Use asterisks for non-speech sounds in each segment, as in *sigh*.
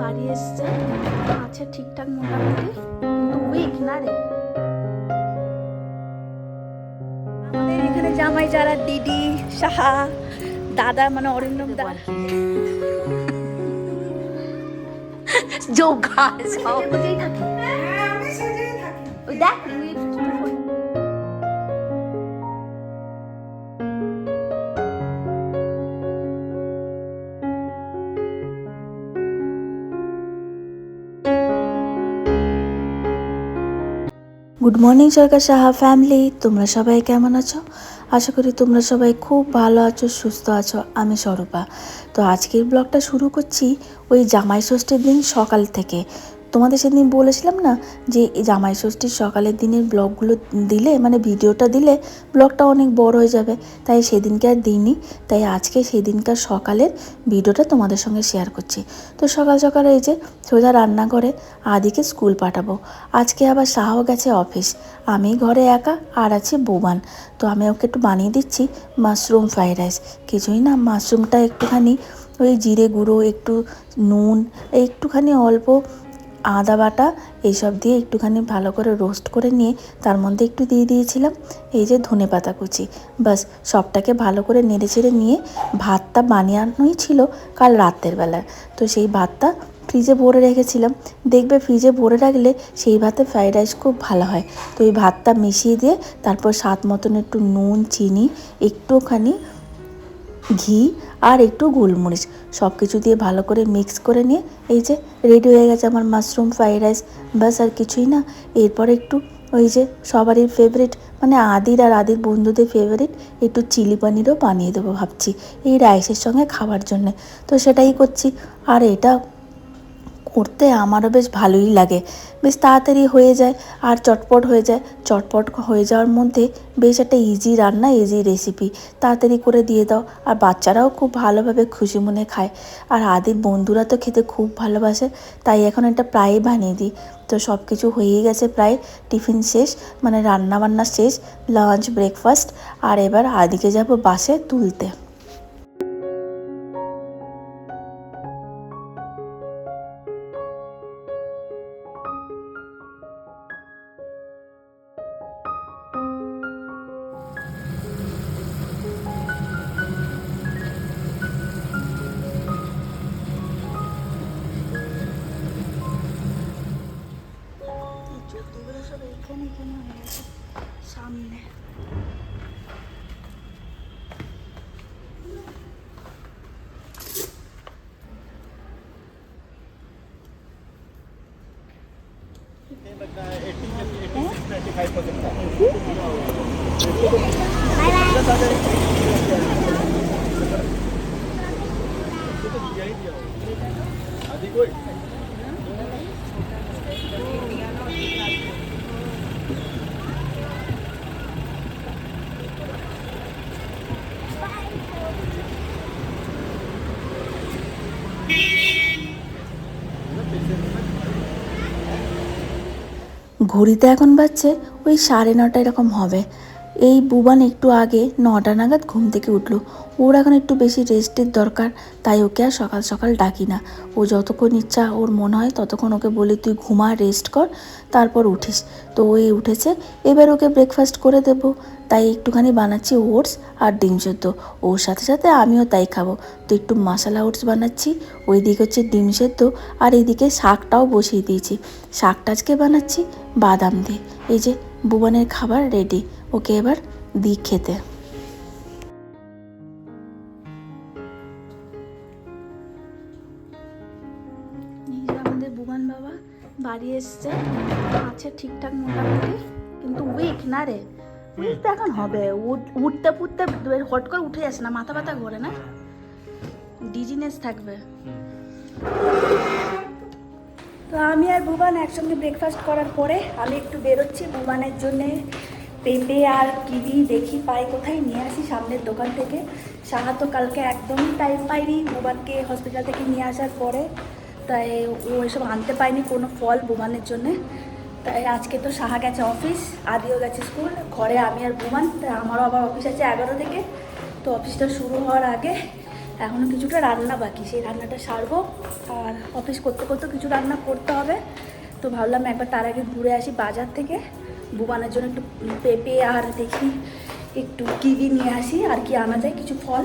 বাড়ি এসছে। আছে ঠিকঠাক মোটামুটি কিন্তু উইক না রে? আমাদের এখানে জামাই যারা দিদি সাহা দাদা মানে অরিন্দম দা যোগা থাকে ওই দেখ good morning Sarkar Saha family তোমরা সবাই কেমন আছো? আশা করি তোমরা সবাই খুব ভালো আছো, সুস্থ আছো। আমি স্বরূপা তো আজকের ব্লগটা শুরু করছি ওই জামাই ষষ্ঠীর দিন সকাল থেকে। তোমাদের সেদিন বলেছিলাম না যে জামাই ষষ্ঠীর সকালের দিনের ব্লগগুলো দিলে মানে ভিডিওটা দিলে ব্লগটা অনেক বড় হয়ে যাবে। তাই সেদিনকে আর দিইনি। তাই আজকে সেদিনকার সকালের ভিডিওটা তোমাদের সঙ্গে শেয়ার করছি। তো সকাল সকাল এই যে সোজা রান্না করে আদিকে স্কুল পাঠাবো। আজকে আবার সাহাও গেছে অফিস আমি ঘরে একা আর আছে বোবান তো আমি ওকে একটু বানিয়ে দিচ্ছি মাশরুম ফ্রাইড রাইস কিছুই না মাশরুমটা একটুখানি ওই জিরে গুঁড়ো, একটু নুন, একটুখানি অল্প আদা বাটা এইসব দিয়ে একটুখানি ভালো করে রোস্ট করে নিয়ে তার মধ্যে একটু দিয়ে দিয়েছিলাম। এই যে ধনে পাতা কুচি। বাস সবটাকে ভালো করে নেড়ে চেড়ে নিয়ে ভাতটা বানিয়ানোই ছিল কাল রাতের বেলার তো সেই ভাতটা ফ্রিজে ভরে রেখেছিলাম। দেখবে ফ্রিজে ভরে রাখলে সেই ভাতে ফ্রাইড রাইস খুব ভালো হয়। তো এই ভাতটা মিশিয়ে দিয়ে তারপর স্বাদ মতন একটু নুন, চিনি, একটুখানি ঘি আর একটু গোলমরিচ। সব কিছু দিয়ে ভালো করে মিক্স করে নিয়ে এই যে রেডি হয়ে গেছে আমার মাশরুম ফ্রাইড রাইস বাস আর কিছুই না। এরপর একটু ওই যে সবারই ফেভারিট মানে আদির আর আদির বন্ধুদের ফেভারিট একটু চিলি পানিরও বানিয়ে দেবো ভাবছি, এই রাইসের সঙ্গে খাবার জন্যে। তো সেটাই করছি। আর এটা করতে আমারও বেশ ভালোই লাগে। বেশ তাড়াতাড়ি হয়ে যায় আর চটপট হয়ে যায়। চটপট হয়ে যাওয়ার মধ্যে বেশ একটা ইজি রান্না ইজি রেসিপি তাড়াতাড়ি করে দিয়ে দাও। আর বাচ্চারাও খুব ভালোভাবে খুশি মনে খায়। আর আদির বন্ধুরা তো খেতে খুব ভালোবাসে, তাই এখন এটা প্রায়ই বানিয়ে দিই। তো সব কিছু হয়েই গেছে প্রায়, টিফিন শেষ মানে রান্না বান্না শেষ লাঞ্চ ব্রেকফাস্ট আর এবার আদিকে যাব বাসে তুলতে। बाय बाय ঘড়িতে এখন বাজছে ওই সাড়ে নটা এরকম হবে। এই বুবান একটু আগে নটা নাগাদ ঘুম থেকে উঠল। ওর এখন একটু বেশি রেস্টের দরকার, তাই ওকে আর সকাল সকাল ডাকি না। ও যতক্ষণ ইচ্ছা ওর মনে হয় ততক্ষণ ওকে বলি, তুই ঘুমা রেস্ট কর, তারপর উঠিস। তো ওই উঠেছে, এবার ওকে ব্রেকফাস্ট করে দেব। তাই একটুখানি বানাচ্ছি ওটস আর ডিম সেদ্ধ। ওর সাথে সাথে আমিও তাই খাব। তো একটু মশালা ওটস বানাচ্ছি ওই দিকে হচ্ছে ডিম সেদ্ধ আর এইদিকে শাকটাও বসিয়ে দিয়েছি। শাকটা আজকে বানাচ্ছি বাদাম দিয়ে। এই যে, বুবানের খাবার রেডি ওকে এবার দিই খেতে। আমাদের বুবান বাবা বাড়ি এসছে। আছে ঠিকঠাক মোটামুটি, কিন্তু উইক না রে। উইক তো এখন হবে। উঠ- উঠতে ফুটতে হট করে উঠে যাচ্ছে না, মাথা ব্যথা ঘোরে না? ডিজিনেস থাকবে। তো আমি আর বুবান একসঙ্গে ব্রেকফাস্ট করার পরে আমি একটু বেরোচ্ছি ভুবানের জন্যে। পেঁপে আর কিবি দেখি পাই। কোথায় নিয়ে আসি সামনের দোকান থেকে? সাহা তো কালকে একদমই টাইম পাইনি। বুবানকে হসপিটাল থেকে নিয়ে আসার পরে তাই ও এসব আনতে পায়নি কোনো ফল বুবানের জন্যে। তাই আজকে তো সাহা গেছে অফিস আদিও গেছে স্কুল ঘরে আমি আর বুবান, তাই আমারও আবার অফিস আছে এগারো থেকে। তো অফিসটা শুরু হওয়ার আগে এখনও কিছুটা রান্না বাকি, সেই রান্নাটা সারবো। আর অফিস করতে করতে কিছু রান্না করতে হবে। তো ভাবলাম একবার তার আগে ঘুরে আসি বাজার থেকে। বুবানের জন্য একটু পেঁপে আর দেখি একটু কিবি নিয়ে আসি, আর কি আনা যায়, কিছু ফল।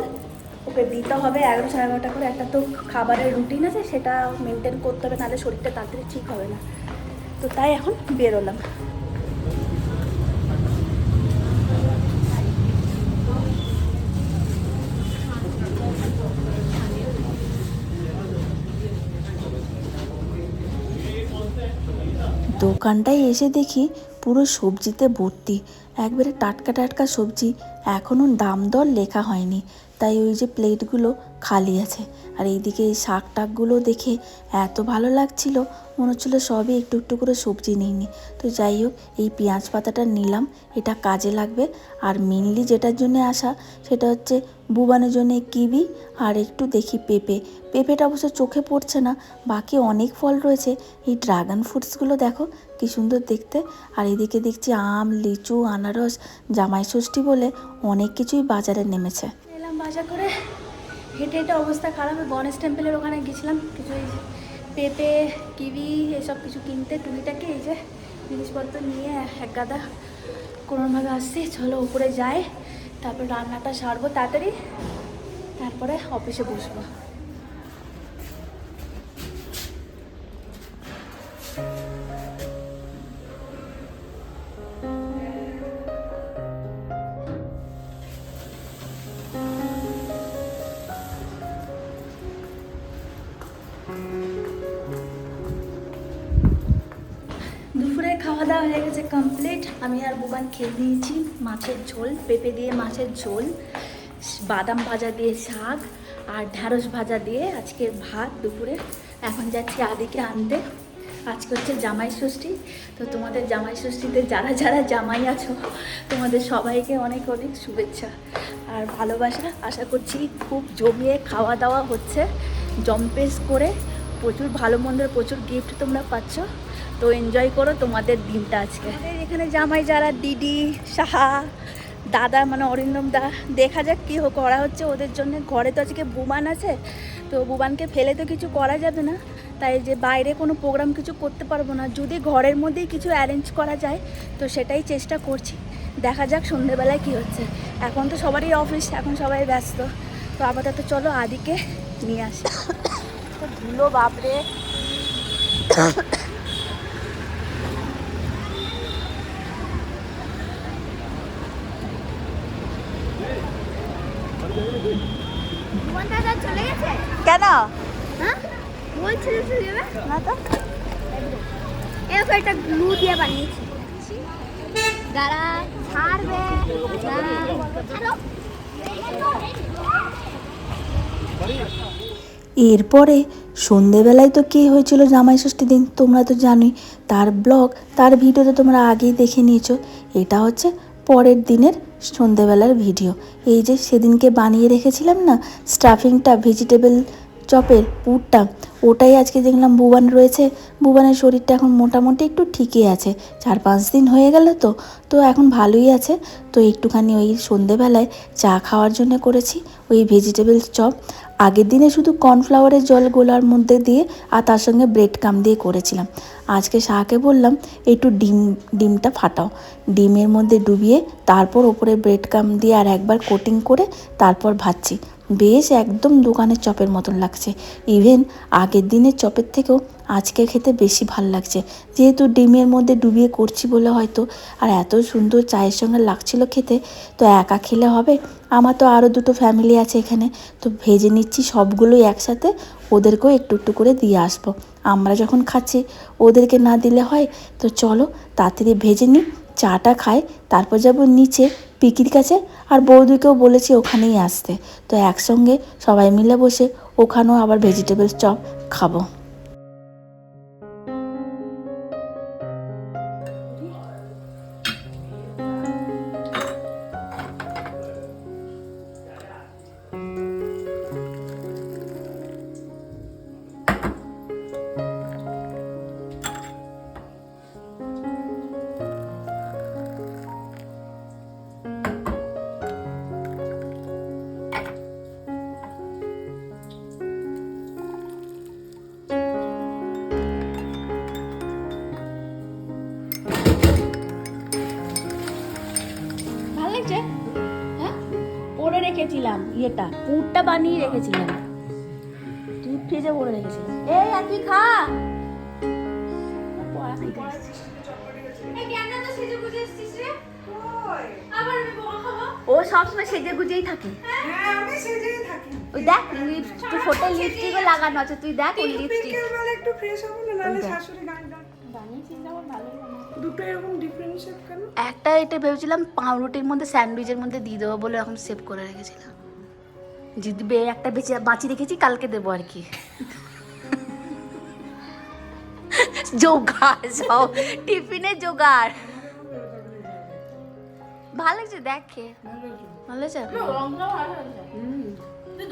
ওকে দিতে হবে এগারো সাড়ে এগারোটা করে। একটা তো খাবারের রুটিন আছে, সেটা মেনটেন করতে হবে, নাহলে শরীরটা তাড়াতাড়ি ঠিক হবে না। তো তাই এখন বেরোলাম। দোকানটায় এসে দেখি পুরো সবজিতে ভর্তি। একবারে টাটকা টাটকা সবজি। এখনও দাম দর লেখা হয়নি। তাই ওই যে প্লেটগুলো খালি আছে। আর এইদিকে এই শাক টাকগুলো দেখে এত ভালো লাগছিল, মনে হচ্ছিল সবই একটু একটু করে সবজি নিইনি। তো যাই হোক, এই পেঁয়াজ পাতাটা নিলাম, এটা কাজে লাগবে। আর মেনলি যেটার জন্য আসা, সেটা হচ্ছে বুবানের জন্য কিবি আর একটু দেখি পেঁপে। পেঁপেটা অবশ্য চোখে পড়ছে না, বাকি অনেক ফল রয়েছে। এই ড্রাগন ফ্রুটসগুলো দেখো, কি সুন্দর দেখতে। আর এদিকে দেখছি আম, লিচু, আনারস জামাই ষষ্ঠী বলে অনেক কিছুই বাজারে নেমেছে। বাজার করে হেঁটে হেঁটে অবস্থা খারাপ। গণেশ টেম্পেলের ওখানে গেছিলাম। কিছু এই পেঁপে, কিবি, এসব কিছু কিনতে টুলিটাকে এই যে জিনিসপত্র নিয়ে এক গাদা কোনোভাবে আসছি। চলো উপরে যাই, তারপর রান্নাটা সারবো তাড়াতাড়ি। তারপরে অফিসে বসবো। আমি আর বুবান খেয়ে নিয়েছি মাছের ঝোল, পেঁপে দিয়ে মাছের ঝোল, বাদাম ভাজা দিয়ে শাক আর ঢ্যাঁড়স ভাজা দিয়ে আজকে ভাত দুপুরে। এখন যাচ্ছি আদিকে আনতে। আজকে হচ্ছে জামাই ষষ্ঠী। তো তোমাদের জামাই ষষ্ঠীতে যারা যারা জামাই আছো, তোমাদের সবাইকে অনেক অনেক শুভেচ্ছা আর ভালোবাসা। আশা করছি খুব জমিয়ে খাওয়া দাওয়া হচ্ছে। জম্পেস করে প্রচুর ভালো মন্দের প্রচুর গিফট তোমরা পাচ্ছ। তো এনজয় করো তোমাদের দিনটা আজকে। আমাদের এখানে জামাই যারা দিদি সাহা দাদা মানে অরিন্দম দা দেখা যাক কী হোক করা হচ্ছে। ওদের জন্য ঘরে তো আজকে বুবান আছে তো বুবানকে ফেলে তো কিছু করা যাবে না। তাই যে বাইরে কোনো প্রোগ্রাম কিছু করতে পারব না। যদি ঘরের মধ্যেই কিছু অ্যারেঞ্জ করা যায় তো সেটাই চেষ্টা করছি। দেখা যাক সন্ধেবেলায় কী হচ্ছে। এখন তো সবারই অফিস এখন সবাই ব্যস্ত। তো আপাতত চলো আদিকে নিয়ে আসি। *coughs* তো ধুলো বাপরে *coughs* ভুবন দাদা চলে গেছে কেন? হ্যাঁ? বলছিল চলে যাবে না তো। একটা গ্লু দিয়ে বানিয়েছি। দাঁড়া ছাড়বে এরপরে সন্ধেবেলায় তো কে হয়েছিল জামাই ষষ্ঠী দিন তোমরা তো জানোই। তার ব্লগ তার ভিডিও তো তোমরা আগেই দেখে নিয়েছো। এটা হচ্ছে পরের দিনের সন্ধেবেলার ভিডিও। এই যে সেদিনকে বানিয়ে রেখেছিলাম না স্টাফিংটা ভেজিটেবল চপের পুরটা, ওটাই আজকে দেখলাম বুবান রয়েছে। বুবানের শরীরটা এখন মোটামুটি একটু ঠিকই আছে, চার পাঁচ দিন হয়ে গেল তো তো এখন ভালোই আছে। তো একটুখানি ওই সন্ধেবেলায় চা খাওয়ার জন্য করেছি, ওই ভেজিটেবল চপ। আগের দিনে শুধু কর্নফ্লাওয়ারের জল গোলার মধ্যে দিয়ে আর তার সঙ্গে ব্রেড কাম দিয়ে করেছিলাম। আজকে শাহকে বললাম, একটু ডিম, ডিমটা ফাটাও। ডিমের মধ্যে ডুবিয়ে তারপর ওপরে ব্রেড কাম দিয়ে আর একবার কোটিং করে তারপর ভাজছি। বেশ একদম দোকানের চপের মতন লাগছে। ইভেন আগের দিনের চপের থেকেও আজকে খেতে বেশি ভালো লাগছে। যেহেতু ডিমের মধ্যে ডুবিয়ে করছি বলে হয়তো, আর এত সুন্দর চায়ের সঙ্গে লাগছিল খেতে, তো একা খেলে হবে? আমার তো আরও দুটো ফ্যামিলি আছে এখানে, তো ভেজে নিচ্ছি সবগুলোই একসাথে, ওদেরকেও একটু একটু করে দিয়ে আসব। আমরা যখন খাচ্ছি, ওদেরকে না দিলে হয়? তো চলো, তাড়াতাড়ি ভেজে নিই। চাটা খায় তারপর যাব নিচে পিকির কাছে। আর বৌদিকেও বলেছি ওখানেই আসতে। তো একসঙ্গে সবাই মিলে বসে ওখানেও আবার ভেজিটেবল চপ খাব। রেখেছিলাম ইয়েটা পুরটা বানিয়ে রেখেছিলাম। তুই ফ্রিজে ভরে রেখেছিলাম। এই আর তুই খা। ও সবসময় সেজে গুজেই থাকে। হ্যাঁ? আমি সেজেই থাকি। ওই দেখ লিপস্টিক ফোটে লিপস্টিকও লাগানো আছে তুই দেখ ওই লিপস্টিক। একটু ফ্রেশ হব না শাশুড়ি গান দুটো এরকম ডিফারেন্ট শেপ কেন? একটা এটা ভেবেছিলাম পাউরুটির মধ্যে স্যান্ডউইচের মধ্যে দিয়ে দেবো বলে এখন সেভ করে রেখেছিলাম। যদি বে একটা বেঁচে বাঁচি রেখেছি কালকে দেবো আর কি। জোগাড় সব। টিফিনের জোগাড়। ভালো লাগছে দেখ ভালো লাগছে?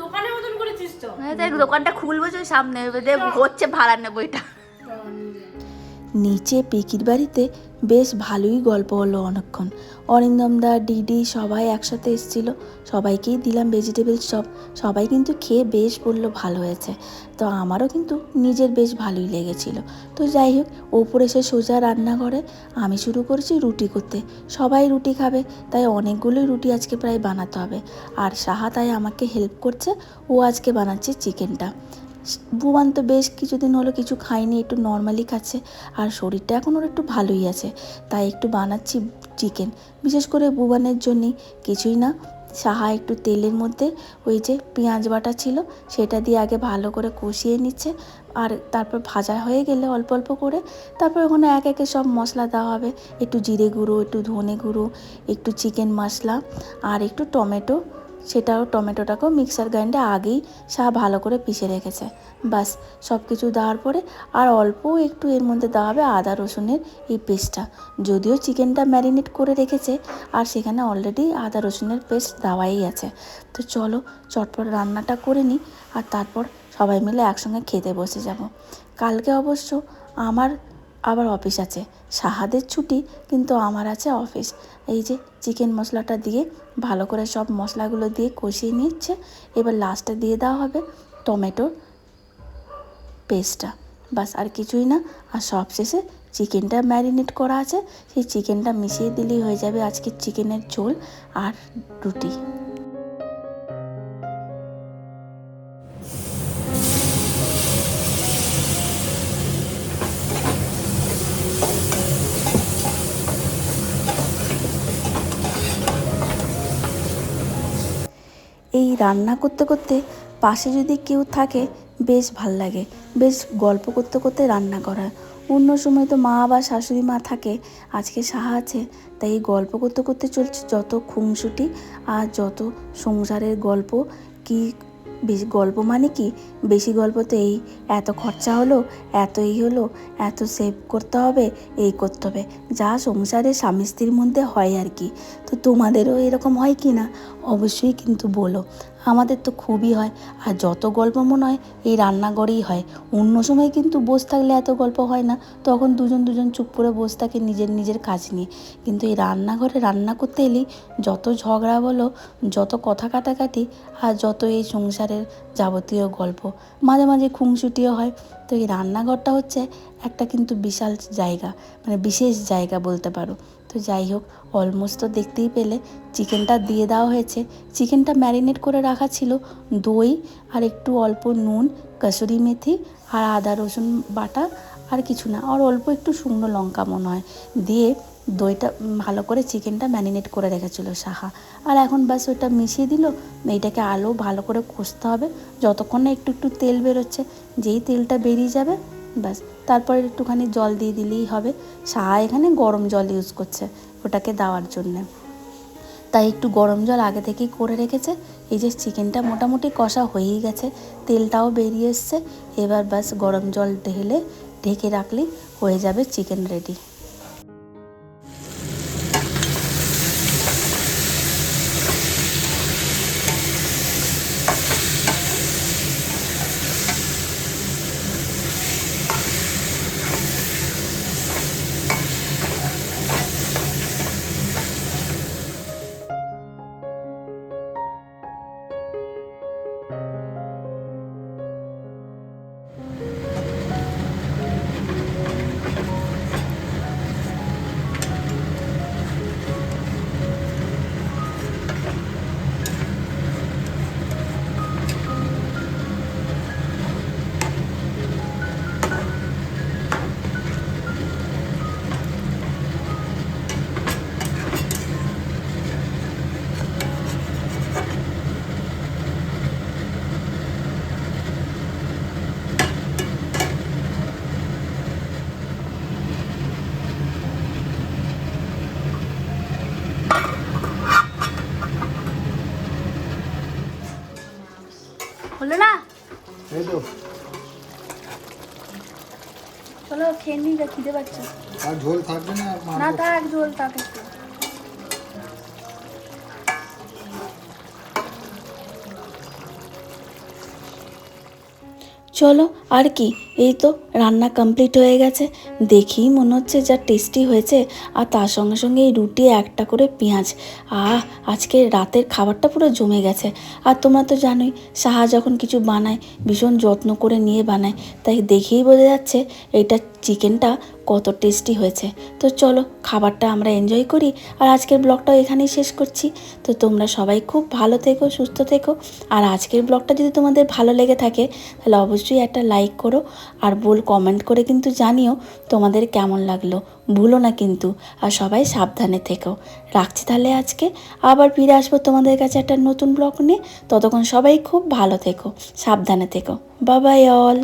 দোকানের মতন করেছিস তো। হ্যাঁ, দোকানটা খুলবো যে সামনে এবার হচ্ছে ভাড়া নেব এটা। নিচে পিকির বাড়িতে বেশ ভালোই গল্প হলো অনেকক্ষণ। অরিন্দমদা ডিডি সবাই একসাথে এসেছিল। সবাইকেই দিলাম ভেজিটেবল চপ সবাই কিন্তু খেয়ে বেশ বলল, ভালো হয়েছে। তো আমারও কিন্তু নিজের বেশ ভালোই লেগেছিল। তো যাই হোক, ওপরে সে সোজা রান্নাঘরে আমি শুরু করেছি রুটি করতে। সবাই রুটি খাবে, তাই অনেকগুলোই রুটি আজকে প্রায় বানাতে হবে। আর সাহা তাই আমাকে হেল্প করছে, ও আজকে বানাচ্ছে চিকেনটা ভুবান তো বেশ কিছুদিন হলো কিছু খায়নি, একটু নর্মালি খাচ্ছে আর শরীরটা এখন ওর একটু ভালোই আছে। তাই একটু বানাচ্ছি চিকেন বিশেষ করে ভুবানের জন্যই কিছুই না, সাহা একটু তেলের মধ্যে ওই যে পেঁয়াজ বাটা ছিল সেটা দিয়ে আগে ভালো করে কষিয়ে নিচ্ছে আর তারপর ভাজা হয়ে গেলে অল্প অল্প করে তারপর ওখানে এক একে সব মশলা দেওয়া হবে। একটু জিরে গুঁড়ো, একটু ধনে গুঁড়ো, একটু চিকেন মশলা আর একটু টমেটো সেটাও টমেটোটাকেও মিক্সার গ্রাইন্ডে আগেই সা ভালো করে পিষে রেখেছে। বাস সব কিছু দেওয়ার পরে আর অল্প একটু এর মধ্যে দেওয়া হবে আদা রসুনের এই পেস্টটা। যদিও চিকেনটা ম্যারিনেট করে রেখেছে, আর সেখানে অলরেডি আদা রসুনের পেস্ট দেওয়াই আছে। তো চলো, চটপট রান্নাটা করে নিই, আর তারপর সবাই মিলে একসঙ্গে খেতে বসে যাব। কালকে অবশ্য আমার আবার অফিস আছে। সাহাদের ছুটি, কিন্তু আমার আছে অফিস। এই যে চিকেন মশলাটা দিয়ে ভালো করে সব মশলাগুলো দিয়ে কষিয়ে নিচ্ছে। এবার লাস্টে দিয়ে দেওয়া হবে টমেটোর পেস্টটা বাস আর কিছুই না। আর সব শেষে চিকেনটা ম্যারিনেট করা আছে। সেই চিকেনটা মিশিয়ে দিলেই হয়ে যাবে আজকে চিকেনের ঝোল আর রুটি। রান্না করতে করতে পাশে যদি কেউ থাকে, বেশ ভালো লাগে। বেশ গল্প করতে করতে রান্না করা। অন্য সময় তো মা বা শাশুড়ি মা থাকে, আজকে সাহা আছে, তাই এই গল্প করতে করতে চলছে যত খুংসুটি আর যত সংসারের গল্প, কি বেশি গল্প মানে কি? বেশি গল্প তো এই। এত খরচা হলো এত এই হলো, এত সেভ করতে হবে, এই করতে হবে। যা সংসারে স্বামী স্ত্রীর মধ্যে হয় আর কি। তো তোমাদেরও এরকম হয় কি না? অবশ্যই কিন্তু বলো। আমাদের তো খুবই হয়। আর যত গল্প মনে হয়, এই রান্নাঘরেই হয়। অন্য সময় কিন্তু বসে থাকলে এত গল্প হয় না। তখন দুজন দুজন চুপ করে বসে থাকে নিজের নিজের কাজ নিয়ে। কিন্তু এই রান্নাঘরে রান্না করতে এলেই যত ঝগড়া বলো, যত কথা কাটাকাটি, আর যত এই সংসারের যাবতীয় গল্প, মাঝে মাঝে খুংসুটিও হয়। তো এই রান্নাঘরটা হচ্ছে একটা কিন্তু বিশাল জায়গা মানে বিশেষ জায়গা বলতে পারো। তো যাই হোক অলমোস্ট তো দেখতেই পেলে। চিকেনটা দিয়ে দেওয়া হয়েছে। চিকেনটা ম্যারিনেট করে রাখা ছিল দই, আর একটু অল্প নুন, কসুরি মেথি, আর আদা, রসুন বাটা, আর কিছু না। আর অল্প একটু শুকনো লঙ্কা মনে হয়। দিয়ে দইটা ভালো করে চিকেনটা ম্যারিনেট করে রেখেছিলো সাহা। আর এখন বাস ওইটা মিশিয়ে দিল। এইটাকে আলো ভালো করে কষতে হবে। যতক্ষণ না একটু একটু তেল বেরোচ্ছে, যেই তেলটা বেরিয়ে যাবে ব্যাস। তারপরে একটুখানি জল দিয়ে দিলেই হবে। সাহা এখানে গরম জল ইউজ করছে ওটাকে দেওয়ার জন্যে। তাই একটু গরম জল আগে থেকেই করে রেখেছে। এই যে চিকেনটা মোটামুটি কষা হয়েই গেছে, তেলটাও বেরিয়ে এসছে। এবার ব্যাস গরম জল ঢেলে, ঢেকে রাখলেই হয়ে যাবে চিকেন রেডি নিই যা খিদে পাচ্ছে। আর ঝোল থাকবে না আর না তা থাক ঝোল থাক একটু। চলো আর কি? এই তো রান্না কমপ্লিট হয়ে গেছে। দেখেই মনে হচ্ছে যা টেস্টি হয়েছে। আর তার সঙ্গে সঙ্গে এই রুটি একটা করে পেঁয়াজ। আহ, আজকে রাতের খাবারটা পুরো জমে গেছে। আর তোমরা তো জানোই, সাহা যখন কিছু বানায়, ভীষণ যত্ন করে নিয়ে বানায়। তাই দেখেই বোঝা যাচ্ছে এইটা চিকেনটা কত টেস্টি হয়েছে। তো চলো, খাবারটা আমরা এনজয় করি। আর আজকের ব্লগটাও এখানেই শেষ করছি। তো তোমরা সবাই খুব ভালো থেকো, সুস্থ থেকো। আর আজকের ব্লগটা যদি তোমাদের ভালো লেগে থাকে, তাহলে অবশ্যই একটা লাইক করো। আর বল কমেন্ট করে কিন্তু জানিও তোমাদের কেমন লাগল। ভুলো না কিন্তু, আর সবাই সাবধানে থেকো। রাখছি তাহলে আজকে। আবার ফিরে আসব তোমাদের কাছে একটা নতুন ব্লগ নিয়ে। ততক্ষণ সবাই খুব ভালো থেকো, সাবধানে থেকো। বাবাই অল